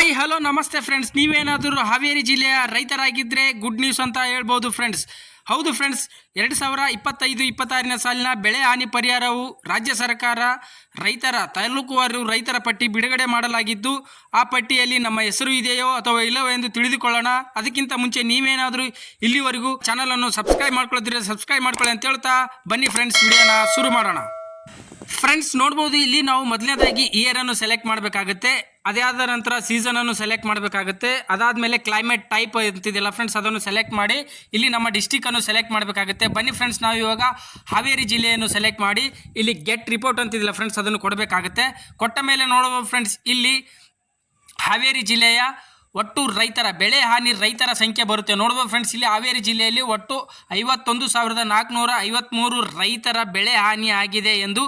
Hi hello ನಮಸ್ತೆ friends ನೀವೇನಾದರೂ ಹಾವೇರಿ ಜಿಲ್ಲೆಯ ರೈತರಾಗಿದ್ದರೆ ಗುಡ್ ನ್ಯೂಸ್ ಅಂತ ಹೇಳ್ಬೋದು ಫ್ರೆಂಡ್ಸ್ ಹೌದು ಫ್ರೆಂಡ್ಸ್ ಎರಡು ಸಾವಿರ ಇಪ್ಪತ್ತೈದು, ಇಪ್ಪತ್ತಾರನೇ ಸಾಲಿನ ಬೆಳೆ ಹಾನಿ ಪರಿಹಾರವು ರಾಜ್ಯ ಸರ್ಕಾರ, ರೈತರ ತಾಲೂಕುವಾರು ರೈತರ ಪಟ್ಟಿ ಬಿಡುಗಡೆ ಮಾಡಲಾಗಿದ್ದು, ಆ ಪಟ್ಟಿಯಲ್ಲಿ ನಮ್ಮ ಹೆಸರು ಇದೆಯೋ ಅಥವಾ ಇಲ್ಲವೋ ಎಂದು ತಿಳಿದುಕೊಳ್ಳೋಣ. ಅದಕ್ಕಿಂತ ಮುಂಚೆ ನೀವೇನಾದರೂ ಇಲ್ಲಿವರೆಗೂ ಚಾನಲನ್ನು ಸಬ್ಸ್ಕ್ರೈಬ್ ಮಾಡ್ಕೊಳ್ಳೋದಿದ್ರೆ ಸಬ್ಸ್ಕ್ರೈಬ್ ಮಾಡ್ಕೊಳ್ಳಿ ಅಂತ ಹೇಳ್ತಾ ಬನ್ನಿ ಫ್ರೆಂಡ್ಸ್ ವಿಡಿಯೋನ ಶುರು ಮಾಡೋಣ. ಫ್ರೆಂಡ್ಸ್ ನೋಡ್ಬೋದು, ಇಲ್ಲಿ ನಾವು ಮೊದಲನೇದಾಗಿ ಇಯರ್ ಅನ್ನು ಸೆಲೆಕ್ಟ್ ಮಾಡಬೇಕಾಗುತ್ತೆ. ಅದಾದ ನಂತರ ಸೀಸನ್ ಅನ್ನು ಸೆಲೆಕ್ಟ್ ಮಾಡಬೇಕಾಗುತ್ತೆ. ಅದಾದಮೇಲೆ ಕ್ಲೈಮೇಟ್ ಟೈಪ್ ಅಂತಿದೆಯಲ್ಲ ಫ್ರೆಂಡ್ಸ್ ಅದನ್ನು ಸೆಲೆಕ್ಟ್ ಮಾಡಿ, ಇಲ್ಲಿ ನಮ್ಮ ಡಿಸ್ಟಿಕ್ ಅನ್ನು ಸೆಲೆಕ್ಟ್ ಮಾಡಬೇಕಾಗುತ್ತೆ. ಬನ್ನಿ ಫ್ರೆಂಡ್ಸ್ ನಾವು ಇವಾಗ ಹಾವೇರಿ ಜಿಲ್ಲೆಯನ್ನು ಸೆಲೆಕ್ಟ್ ಮಾಡಿ, ಇಲ್ಲಿ ಗೆಟ್ ರಿಪೋರ್ಟ್ ಅಂತಿದೆಯಲ್ಲ ಫ್ರೆಂಡ್ಸ್ ಅದನ್ನು ಕೊಡಬೇಕಾಗುತ್ತೆ. ಕೊಟ್ಟ ಮೇಲೆ ನೋಡುವ ಫ್ರೆಂಡ್ಸ್ ಇಲ್ಲಿ ಹಾವೇರಿ ಜಿಲ್ಲೆಯ ಒಟ್ಟು ರೈತರ, ಬೆಳೆ ಹಾನಿ ರೈತರ ಸಂಖ್ಯೆ ಬರುತ್ತೆ. ನೋಡುವ ಫ್ರೆಂಡ್ಸ್ ಇಲ್ಲಿ ಹಾವೇರಿ ಜಿಲ್ಲೆಯಲ್ಲಿ ಒಟ್ಟು ಐವತ್ತೊಂದು ಸಾವಿರದ ನಾಲ್ಕುನೂರ ಐವತ್ತ್ಮೂರು ರೈತರ ಬೆಳೆ ಹಾನಿ ಆಗಿದೆ ಎಂದು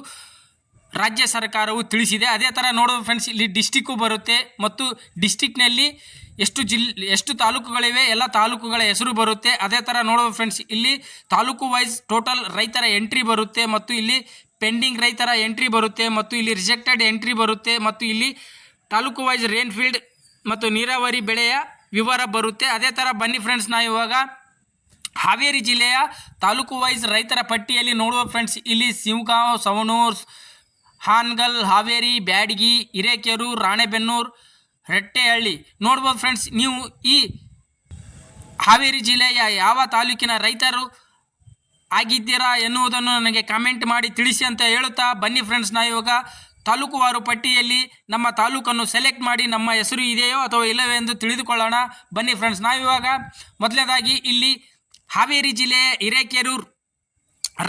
ರಾಜ್ಯ ಸರ್ಕಾರವು ತಿಳಿಸಿದೆ. ಅದೇ ಥರ ನೋಡೋದು ಫ್ರೆಂಡ್ಸ್ ಇಲ್ಲಿ ಡಿಸ್ಟಿಕ್ಕು ಬರುತ್ತೆ ಮತ್ತು ಡಿಸ್ಟಿಕ್ನಲ್ಲಿ ಎಷ್ಟು ಜಿಲ್, ಎಷ್ಟು ತಾಲೂಕುಗಳಿವೆ, ಎಲ್ಲ ತಾಲೂಕುಗಳ ಹೆಸರು ಬರುತ್ತೆ. ಅದೇ ಥರ ನೋಡೋದು ಫ್ರೆಂಡ್ಸ್ ಇಲ್ಲಿ ತಾಲೂಕು ವೈಸ್ ಟೋಟಲ್ ರೈತರ ಎಂಟ್ರಿ ಬರುತ್ತೆ ಮತ್ತು ಇಲ್ಲಿ ಪೆಂಡಿಂಗ್ ರೈತರ ಎಂಟ್ರಿ ಬರುತ್ತೆ ಮತ್ತು ಇಲ್ಲಿ ರಿಜೆಕ್ಟೆಡ್ ಎಂಟ್ರಿ ಬರುತ್ತೆ ಮತ್ತು ಇಲ್ಲಿ ತಾಲೂಕು ವೈಸ್ ರೇನ್ಫೀಲ್ಡ್ ಮತ್ತು ನೀರಾವರಿ ಬೆಳೆಯ ವಿವರ ಬರುತ್ತೆ. ಅದೇ ಥರ ಬನ್ನಿ ಫ್ರೆಂಡ್ಸ್ ನಾವು ಇವಾಗ ಹಾವೇರಿ ಜಿಲ್ಲೆಯ ತಾಲೂಕು ವೈಸ್ ರೈತರ ಪಟ್ಟಿಯಲ್ಲಿ ನೋಡುವ ಫ್ರೆಂಡ್ಸ್ ಇಲ್ಲಿ ಶಿವಗಾಂವ್, ಸವಣೂರ್ ಹಾನಗಲ್, ಹಾವೇರಿ, ಬ್ಯಾಡಗಿ ಹಿರೇಕೆರು ರಾಣೆಬೆನ್ನೂರು, ರಟ್ಟೆಹಳ್ಳಿ. ನೋಡ್ಬೋದು ಫ್ರೆಂಡ್ಸ್ ನೀವು ಈ ಹಾವೇರಿ ಜಿಲ್ಲೆಯ ಯಾವ ತಾಲೂಕಿನ ರೈತರು ಆಗಿದ್ದೀರಾ ಎನ್ನುವುದನ್ನು ನನಗೆ ಕಾಮೆಂಟ್ ಮಾಡಿ ತಿಳಿಸಿ ಅಂತ ಹೇಳುತ್ತಾ ಬನ್ನಿ ಫ್ರೆಂಡ್ಸ್ ನಾ ಇವಾಗ ತಾಲೂಕುವಾರು ಪಟ್ಟಿಯಲ್ಲಿ ನಮ್ಮ ತಾಲೂಕನ್ನು ಸೆಲೆಕ್ಟ್ ಮಾಡಿ ನಮ್ಮ ಹೆಸರು ಇದೆಯೋ ಅಥವಾ ಇಲ್ಲವೇ ಎಂದು ತಿಳಿದುಕೊಳ್ಳೋಣ. ಬನ್ನಿ ಫ್ರೆಂಡ್ಸ್ ನಾವಿವಾಗ ಮೊದಲನೇದಾಗಿ ಇಲ್ಲಿ ಹಾವೇರಿ ಜಿಲ್ಲೆಯ ಹಿರೇಕೆರೂರು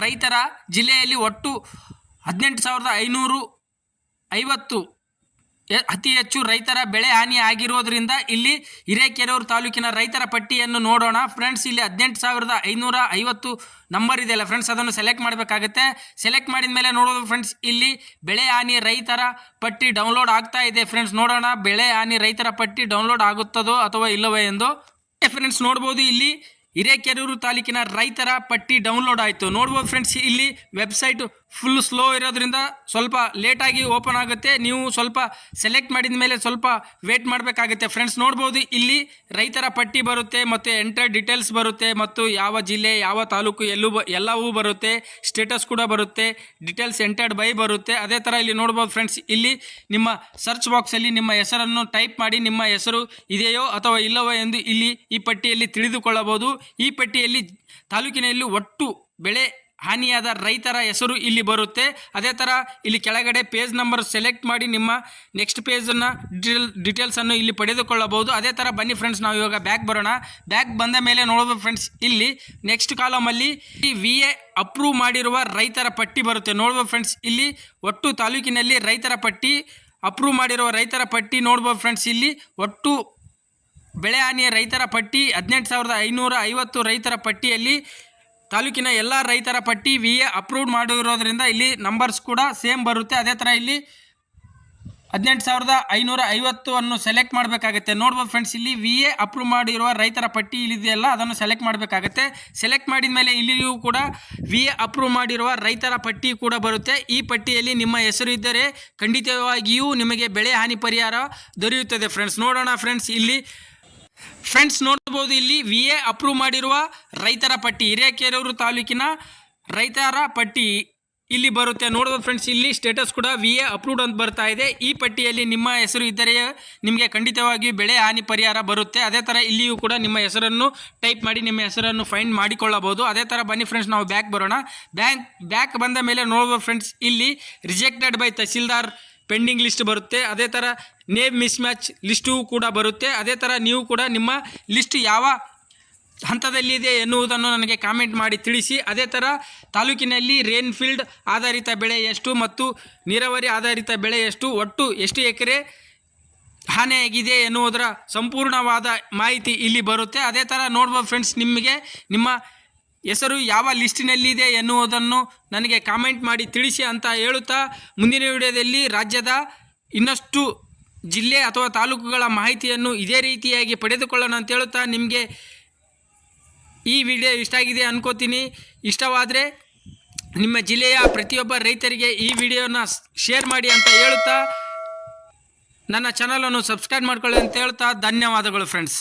ರೈತರ ಜಿಲ್ಲೆಯಲ್ಲಿ ಒಟ್ಟು ಹದಿನೆಂಟು ಸಾವಿರದ ಐನೂರು ಐವತ್ತು ಅತಿ ಹೆಚ್ಚು ರೈತರ ಬೆಳೆ ಹಾನಿ ಆಗಿರೋದ್ರಿಂದ ಇಲ್ಲಿ ಹಿರೇಕೆರೂರು ತಾಲೂಕಿನ ರೈತರ ಪಟ್ಟಿಯನ್ನು ನೋಡೋಣ. ಫ್ರೆಂಡ್ಸ್, ಇಲ್ಲಿ ಹದಿನೆಂಟು ಸಾವಿರದ ಐನೂರ ಐವತ್ತು ನಂಬರ್ ಇದೆಯಲ್ಲ ಫ್ರೆಂಡ್ಸ್, ಅದನ್ನು ಸೆಲೆಕ್ಟ್ ಮಾಡಬೇಕಾಗುತ್ತೆ. ಸೆಲೆಕ್ಟ್ ಮಾಡಿದ ಮೇಲೆ ನೋಡೋದು ಫ್ರೆಂಡ್ಸ್, ಇಲ್ಲಿ ಬೆಳೆ ಹಾನಿ ರೈತರ ಪಟ್ಟಿ ಡೌನ್ಲೋಡ್ ಆಗ್ತಾ ಇದೆ. ಫ್ರೆಂಡ್ಸ್, ನೋಡೋಣ. ಬೆಳೆ ಹಾನಿ ರೈತರ ಪಟ್ಟಿ ಡೌನ್ಲೋಡ್ ಆಗುತ್ತದೋ ಅಥವಾ ಇಲ್ಲವೋ ಎಂದು. ಫ್ರೆಂಡ್ಸ್, ನೋಡ್ಬೋದು. ಇಲ್ಲಿ ಹಿರೇಕೆರೂರು ತಾಲೂಕಿನ ರೈತರ ಪಟ್ಟಿ ಡೌನ್ಲೋಡ್ ಆಯಿತು. ನೋಡ್ಬೋದು ಫ್ರೆಂಡ್ಸ್, ಇಲ್ಲಿ ವೆಬ್ಸೈಟ್ ಫುಲ್ ಸ್ಲೋ ಇರೋದ್ರಿಂದ ಸ್ವಲ್ಪ ಲೇಟಾಗಿ ಓಪನ್ ಆಗುತ್ತೆ. ನೀವು ಸ್ವಲ್ಪ ಸೆಲೆಕ್ಟ್ ಮಾಡಿದ ಮೇಲೆ ಸ್ವಲ್ಪ ವೇಟ್ ಮಾಡಬೇಕಾಗುತ್ತೆ. ಫ್ರೆಂಡ್ಸ್ ನೋಡ್ಬೋದು, ಇಲ್ಲಿ ರೈತರ ಪಟ್ಟಿ ಬರುತ್ತೆ, ಮತ್ತು ಎಂಟರ್ ಡೀಟೇಲ್ಸ್ ಬರುತ್ತೆ, ಮತ್ತು ಯಾವ ಜಿಲ್ಲೆ, ಯಾವ ತಾಲೂಕು, ಎಲ್ಲೂ ಎಲ್ಲವೂ ಬರುತ್ತೆ ಸ್ಟೇಟಸ್ ಕೂಡ ಬರುತ್ತೆ ಡೀಟೇಲ್ಸ್ ಎಂಟರ್ಡ್ ಬೈ ಬರುತ್ತೆ. ಅದೇ ಥರ ಇಲ್ಲಿ ನೋಡ್ಬೋದು ಫ್ರೆಂಡ್ಸ್ ಇಲ್ಲಿ ನಿಮ್ಮ ಸರ್ಚ್ ಬಾಕ್ಸಲ್ಲಿ ನಿಮ್ಮ ಹೆಸರನ್ನು ಟೈಪ್ ಮಾಡಿ, ನಿಮ್ಮ ಹೆಸರು ಇದೆಯೋ ಅಥವಾ ಇಲ್ಲವೋ ಎಂದು ಇಲ್ಲಿ ಈ ಪಟ್ಟಿಯಲ್ಲಿ ತಿಳಿದುಕೊಳ್ಳಬಹುದು. ಈ ಪಟ್ಟಿಯಲ್ಲಿ ತಾಲೂಕಿನಲ್ಲಿ ಒಟ್ಟು ಬೆಳೆ ಹಾನಿಯಾದ ರೈತರ ಹೆಸರು ಇಲ್ಲಿ ಬರುತ್ತೆ. ಅದೇ ಥರ ಇಲ್ಲಿ ಕೆಳಗಡೆ ಪೇಜ್ ನಂಬರ್ ಸೆಲೆಕ್ಟ್ ಮಾಡಿ ನಿಮ್ಮ ನೆಕ್ಸ್ಟ್ ಪೇಜನ್ನು ಡಿಟೇಲ್ ಡಿಟೇಲ್ಸನ್ನು ಇಲ್ಲಿ ಪಡೆದುಕೊಳ್ಳಬಹುದು. ಅದೇ ಥರ ಬನ್ನಿ ಫ್ರೆಂಡ್ಸ್ ನಾವು ಇವಾಗ ಬ್ಯಾಕ್ ಬರೋಣ. ಬ್ಯಾಕ್ ಬಂದ ಮೇಲೆ ನೋಡೋದು ಫ್ರೆಂಡ್ಸ್ ಇಲ್ಲಿ ನೆಕ್ಸ್ಟ್ ಕಾಲಮಲ್ಲಿ ಈ ವಿ ಎ ಅಪ್ರೂವ್ ಮಾಡಿರುವ ರೈತರ ಪಟ್ಟಿ ಬರುತ್ತೆ. ನೋಡ್ಬೋದು ಫ್ರೆಂಡ್ಸ್ ಇಲ್ಲಿ ಒಟ್ಟು ತಾಲೂಕಿನಲ್ಲಿ ರೈತರ ಪಟ್ಟಿ ಅಪ್ರೂವ್ ಮಾಡಿರುವ ರೈತರ ಪಟ್ಟಿ ನೋಡ್ಬೋದು ಫ್ರೆಂಡ್ಸ್ ಇಲ್ಲಿ ಒಟ್ಟು ಬೆಳೆ ಹಾನಿಯ ರೈತರ ಪಟ್ಟಿ ಹದಿನೆಂಟು ಸಾವಿರದ ಐನೂರ ಐವತ್ತು ರೈತರ ಪಟ್ಟಿಯಲ್ಲಿ ತಾಲೂಕಿನ ಎಲ್ಲ ರೈತರ ಪಟ್ಟಿ ವಿ ಎ ಅಪ್ರೂವ್ಡ್ ಮಾಡಿರೋದ್ರಿಂದ ಇಲ್ಲಿ ನಂಬರ್ಸ್ ಕೂಡ ಸೇಮ್ ಬರುತ್ತೆ. ಅದೇ ಥರ ಇಲ್ಲಿ ಹದಿನೆಂಟು ಸಾವಿರದ ಐನೂರ ಐವತ್ತು ಅನ್ನು ಸೆಲೆಕ್ಟ್ ಮಾಡಬೇಕಾಗುತ್ತೆ. ನೋಡ್ಬೋದು ಫ್ರೆಂಡ್ಸ್ ಇಲ್ಲಿ ವಿ ಎ ಅಪ್ರೂವ್ ಮಾಡಿರುವ ರೈತರ ಪಟ್ಟಿ ಇಲ್ಲಿದೆಯಲ್ಲ, ಅದನ್ನು ಸೆಲೆಕ್ಟ್ ಮಾಡಬೇಕಾಗುತ್ತೆ. ಸೆಲೆಕ್ಟ್ ಮಾಡಿದ ಮೇಲೆ ಇಲ್ಲಿಯೂ ಕೂಡ ವಿ ಎ ಅಪ್ರೂವ್ ಮಾಡಿರುವ ರೈತರ ಪಟ್ಟಿ ಕೂಡ ಬರುತ್ತೆ. ಈ ಪಟ್ಟಿಯಲ್ಲಿ ನಿಮ್ಮ ಹೆಸರು ಇದ್ದರೆ ಖಂಡಿತವಾಗಿಯೂ ನಿಮಗೆ ಬೆಳೆ ಹಾನಿ ಪರಿಹಾರ ದೊರೆಯುತ್ತದೆ ಫ್ರೆಂಡ್ಸ್ ನೋಡೋಣ ಫ್ರೆಂಡ್ಸ್ ಇಲ್ಲಿ ಫ್ರೆಂಡ್ಸ್ ನೋಡ್ಬೋದು ಇಲ್ಲಿ ವಿ ಎ ಅಪ್ರೂವ್ ಮಾಡಿರುವ ರೈತರ ಪಟ್ಟಿ ಹಿರೇಕೆರೂರು ತಾಲೂಕಿನ ರೈತರ ಪಟ್ಟಿ ಇಲ್ಲಿ ಬರುತ್ತೆ. ನೋಡ್ಬೋದು ಫ್ರೆಂಡ್ಸ್ ಇಲ್ಲಿ ಸ್ಟೇಟಸ್ ಕೂಡ ವಿ ಎ ಅಪ್ರೂವ್ಡ್ ಅಂತ ಬರ್ತಾ ಇದೆ. ಈ ಪಟ್ಟಿಯಲ್ಲಿ ನಿಮ್ಮ ಹೆಸರು ಇದ್ದರೆ ನಿಮಗೆ ಖಂಡಿತವಾಗಿ ಬೆಳೆ ಹಾನಿ ಪರಿಹಾರ ಬರುತ್ತೆ. ಅದೇ ಥರ ಇಲ್ಲಿಯೂ ಕೂಡ ನಿಮ್ಮ ಹೆಸರನ್ನು ಟೈಪ್ ಮಾಡಿ, ನಿಮ್ಮ ಹೆಸರನ್ನು ಫೈಂಡ್ ಮಾಡಿಕೊಳ್ಳಬಹುದು. ಅದೇ ಥರ ಬನ್ನಿ ಫ್ರೆಂಡ್ಸ್ ನಾವು ಬ್ಯಾಕ್ ಬರೋಣ. ಬ್ಯಾಂಕ್ ಬ್ಯಾಕ್ ಬಂದ ಮೇಲೆ ನೋಡ್ಬೋದು ಫ್ರೆಂಡ್ಸ್ ಇಲ್ಲಿ rejected by tahsildar pending list ಬರುತ್ತೆ. ಅದೇ ಥರ ನೇಮ್ ಮಿಸ್ ಮ್ಯಾಚ್ ಲಿಸ್ಟು ಕೂಡ ಬರುತ್ತೆ. ಅದೇ ಥರ ನೀವು ಕೂಡ ನಿಮ್ಮ ಲಿಸ್ಟ್ ಯಾವ ಹಂತದಲ್ಲಿದೆ ಎನ್ನುವುದನ್ನು ನನಗೆ ಕಾಮೆಂಟ್ ಮಾಡಿ ತಿಳಿಸಿ. ಅದೇ ಥರ ತಾಲೂಕಿನಲ್ಲಿ ರೇನ್ಫೀಲ್ಡ್ ಆಧಾರಿತ ಬೆಳೆ ಎಷ್ಟು ಮತ್ತು ನೀರಾವರಿ ಆಧಾರಿತ ಬೆಳೆ ಎಷ್ಟು, ಒಟ್ಟು ಎಷ್ಟು ಎಕರೆ ಹಾನಿಯಾಗಿದೆ ಎನ್ನುವುದರ ಸಂಪೂರ್ಣವಾದ ಮಾಹಿತಿ ಇಲ್ಲಿ ಬರುತ್ತೆ. ಅದೇ ಥರ ನೋಡ್ಬೋದು ಫ್ರೆಂಡ್ಸ್ ನಿಮಗೆ ನಿಮ್ಮ ಹೆಸರು ಯಾವ ಲಿಸ್ಟಿನಲ್ಲಿದೆ ಎನ್ನುವುದನ್ನು ನನಗೆ ಕಾಮೆಂಟ್ ಮಾಡಿ ತಿಳಿಸಿ ಅಂತ ಹೇಳುತ್ತಾ ಮುಂದಿನ ವಿಡಿಯೋದಲ್ಲಿ ರಾಜ್ಯದ ಇನ್ನಷ್ಟು ಜಿಲ್ಲೆ ಅಥವಾ ತಾಲೂಕುಗಳ ಮಾಹಿತಿಯನ್ನು ಇದೇ ರೀತಿಯಾಗಿ ಪಡೆದುಕೊಳ್ಳೋಣ ಅಂತ ಹೇಳುತ್ತಾ ನಿಮಗೆ ಈ ವಿಡಿಯೋ ಇಷ್ಟ ಆಗಿದೆ ಅನ್ಕೋತೀನಿ. ಇಷ್ಟವಾದರೆ ನಿಮ್ಮ ಜಿಲ್ಲೆಯ ಪ್ರತಿಯೊಬ್ಬ ರೈತರಿಗೆ ಈ ವಿಡಿಯೋನ ಶೇರ್ ಮಾಡಿ ಅಂತ ಹೇಳುತ್ತಾ ನನ್ನ ಚಾನಲನ್ನು ಸಬ್ಸ್ಕ್ರೈಬ್ ಮಾಡ್ಕೊಳ್ಳಿ ಅಂತ ಹೇಳ್ತಾ ಧನ್ಯವಾದಗಳು ಫ್ರೆಂಡ್ಸ್.